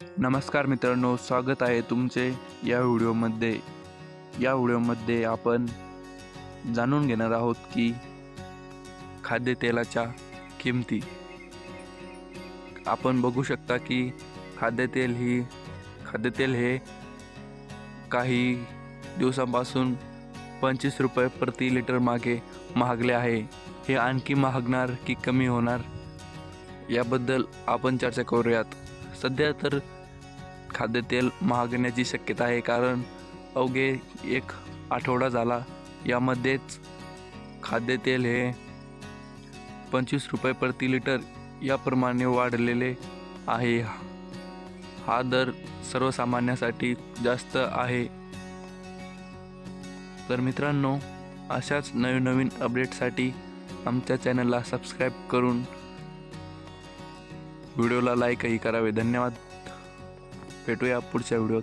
नमस्कार मित्रांनो स्वागत आहे तुमचे या व्हिडिओमध्ये. या व्हिडिओमध्ये आपण जाणून घेणार आहोत की खाद्यतेलाच्या किमती. आपण बघू शकता की खाद्यतेल ही खाद्यतेल हे काही दिवसांपासून पंचवीस रुपये प्रति लिटर मागे महागले आहे. हे आणखी महागणार की कमी होणार याबद्दल आपण चर्चा करूयात. सध्या तर खाद्यतेल महागण्याची शक्यता आहे कारण अवघे एक आठवडा झाला. यामध्येच खाद्यतेल हे पंचवीस रुपये प्रति लिटर याप्रमाणे वाढलेले आहे. हा दर सर्वसामान्यासाठी जास्त आहे. तर मित्रांनो अशाच नवीन नवीन अपडेटसाठी आमच्या चॅनलला सबस्क्राईब करून व्हिडिओला लाईकही करावे. धन्यवाद. भेटूया पुढच्या व्हिडिओत.